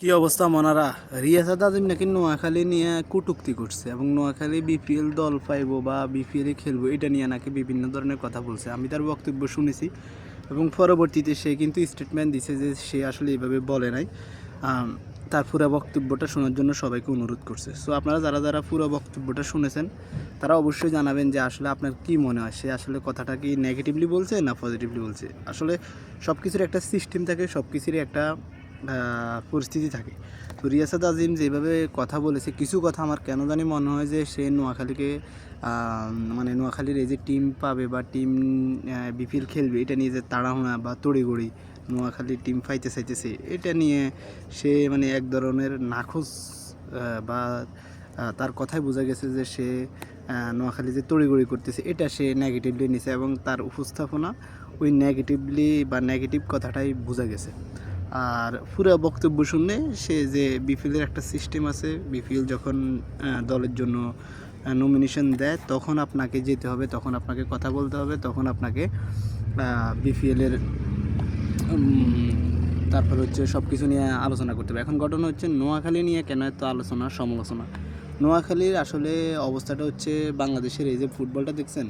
কি অবস্থা মনারা? রিয়াসাদ আজিম নাকি নোয়াখালী নিয়ে কটুক্তি করছে এবং নোয়াখালী বিপিএল দল পাইবো বা বিপিএলে খেলব, এটা নিয়ে নাকি বিভিন্ন ধরনের কথা বলছে। আমি তার বক্তব্য শুনেছি এবং পরবর্তীতে সে কিন্তু স্টেটমেন্ট দিছে যে সে আসলে এভাবে বলে নাই। তার পুরো বক্তব্যটা শোনার জন্য সবাইকে অনুরোধ করছে। সো আপনারা যারা যারা পুরো বক্তব্যটা শুনেছেন, তারা অবশ্যই জানাবেন যে আসলে আপনার কি মনে হয়? সে আসলে কথাটা কি নেগেটিভলি বলছে না পজিটিভলি বলছে? আসলে সব কিছুর একটা সিস্টেম থাকে সব কিছুরই একটা পরিস্থিতি থাকে। তো রিয়াসাদ আজিম যেভাবে কথা বলেছে, কিছু কথা আমার কেন জানি মনে হয় যে সে নোয়াখালীকে মানে নোয়াখালীর এই যে টিম পাবে বা টিম বিপিএল খেলবে, এটা নিয়ে যে তাড়াহুড়া বা তড়িগড়ি নোয়াখালীর টিম পাইতে চাইতেছে এটা নিয়ে সে মানে এক ধরনের নাখোশ বা তার কথায় বোঝা গেছে যে সে নোয়াখালী যে তড়িগড়ি করতেছে, এটা সে নেগেটিভলি নিছে এবং তার উপস্থাপনা ওই নেগেটিভলি বা নেগেটিভ কথাটাই বোঝা গেছে। আর পুরো বক্তব্য শুনলে সে যে বিপিএলের একটা সিস্টেম আছে, বিপিএল যখন দলের জন্য নমিনেশন দেয়, তখন আপনাকে যেতে হবে, তখন আপনাকে কথা বলতে হবে, তখন আপনাকে বিপিএলের তারপর হচ্ছে সব কিছু নিয়ে আলোচনা করতে হবে। এখন ঘটনা হচ্ছে, নোয়াখালী নিয়ে কেন এত আলোচনা, সমালোচনা? নোয়াখালীর আসলে অবস্থাটা হচ্ছে বাংলাদেশের এই যে ফুটবলটা দেখছেন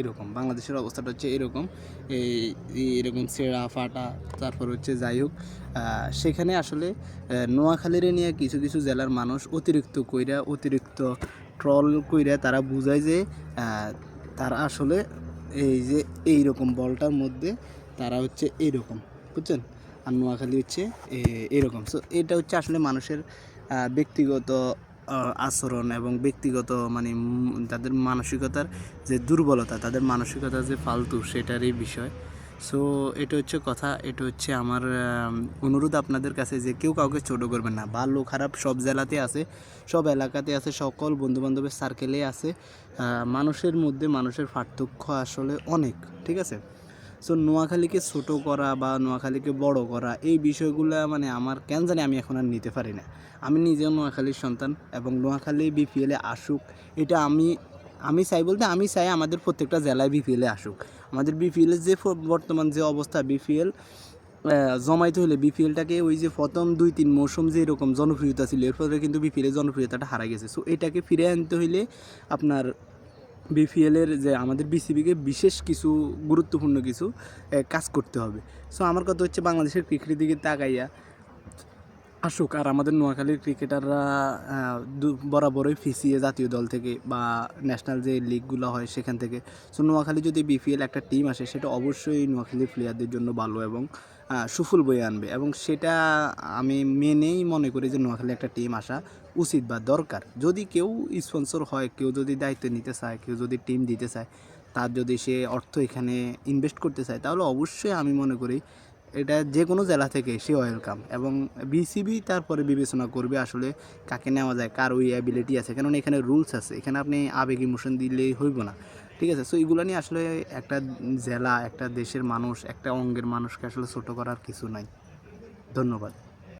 এরকম। বাংলাদেশের অবস্থাটা হচ্ছে এরকম। এই এরকম ছেঁড়া ফাটা, তারপর হচ্ছে যাই হোক সেখানে আসলে নোয়াখালীর নিয়ে কিছু কিছু জেলার মানুষ অতিরিক্ত কইরা, অতিরিক্ত ট্রল কইরা তারা বুঝায় যে তারা আসলে এই যে এই রকম বলটার মধ্যে তারা হচ্ছে এইরকম বুঝছেন? আর নোয়াখালী হচ্ছে এরকম। সো এটা হচ্ছে আসলে মানুষের ব্যক্তিগত আচরণ এবং ব্যক্তিগত মানে তাদের মানসিকতার যে দুর্বলতা, তাদের মানসিকতা যে ফালতু সেটারই বিষয়। সো এটা হচ্ছে কথা, এটা হচ্ছে আমার অনুরোধ আপনাদের কাছে যে কেউ কাউকে ছোট করবেন না। ভালো খারাপ সব জেলাতে আছে, সব এলাকাতে আছে, সকল বন্ধুবান্ধবের সার্কেলে আছে। মানুষের মধ্যে মানুষের পার্থক্য আসলে অনেক, ঠিক আছে? সো নোয়াখালীকে ছোট করা বা নোয়াখালীকে বড় করা, এই বিষয়গুলো মানে আমার কেন জানি আমি এখন আর নিতে পারি না। আমি নিজেও নোয়াখালীর সন্তান এবং নোয়াখালী বিপিএলে আসুক, এটা আমি আমি চাই বলতে আমি চাই আমাদের প্রত্যেকটা জেলায় বিপিএলে আসুক। আমাদের বিপিএলের যে বর্তমান যে অবস্থা বিপিএল জমাইতে হলে বিপিএলটাকে ওই যে প্রথম দুই তিন মৌসুম যে এরকম জনপ্রিয়তা ছিল এরপরে কিন্তু বিপিএলের জনপ্রিয়তাটা হারা গেছে। সো এটাকে ফিরে আনতে হইলে আপনার বিপিএলের যে আমাদের বিসিবিকে বিশেষ কিছু গুরুত্বপূর্ণ কিছু কাজ করতে হবে। সো আমার কথা হচ্ছে বাংলাদেশের ক্রিকেটের দিকে তাকাইয়া, আসুক, আর আমাদের নোয়াখালীর ক্রিকেটাররা বরাবরই ফিসিয়ে জাতীয় দল থেকে বা ন্যাশনাল যে লিগগুলো হয় সেখান থেকে। সো নোয়াখালী যদি বিপিএল একটা টিম আসে, সেটা অবশ্যই নোয়াখালীর প্লেয়ারদের জন্য ভালো এবং সুফল বয়ে আনবে এবং সেটা আমি মেনেই মনে করি যে নোয়াখালী একটা টিম আসা উচিত বা দরকার। যদি কেউ স্পন্সর হয়, কেউ যদি দায়িত্ব নিতে চায়, কেউ যদি টিম দিতে চায়, তার যদি সে অর্থ এখানে ইনভেস্ট করতে চায়, তাহলে অবশ্যই আমি মনে করি এটা যে কোনো জেলা থেকে সে ওয়েলকাম এবং বিসিবি তারপরে বিবেচনা করবে আসলে কাকে নেওয়া যায়, কার ওই অ্যাবিলিটি আছে। কারণ এখানে রুলস আছে, এখানে আপনি আবেগ ইমোশন দিলেই হইব না। ঠিক আছে সো এগুলো নিয়ে আসলে একটা জেলা, একটা দেশের মানুষ, একটা অঙ্গের মানুষকে আসলে ছোটো করার কিছু নাই। ধন্যবাদ।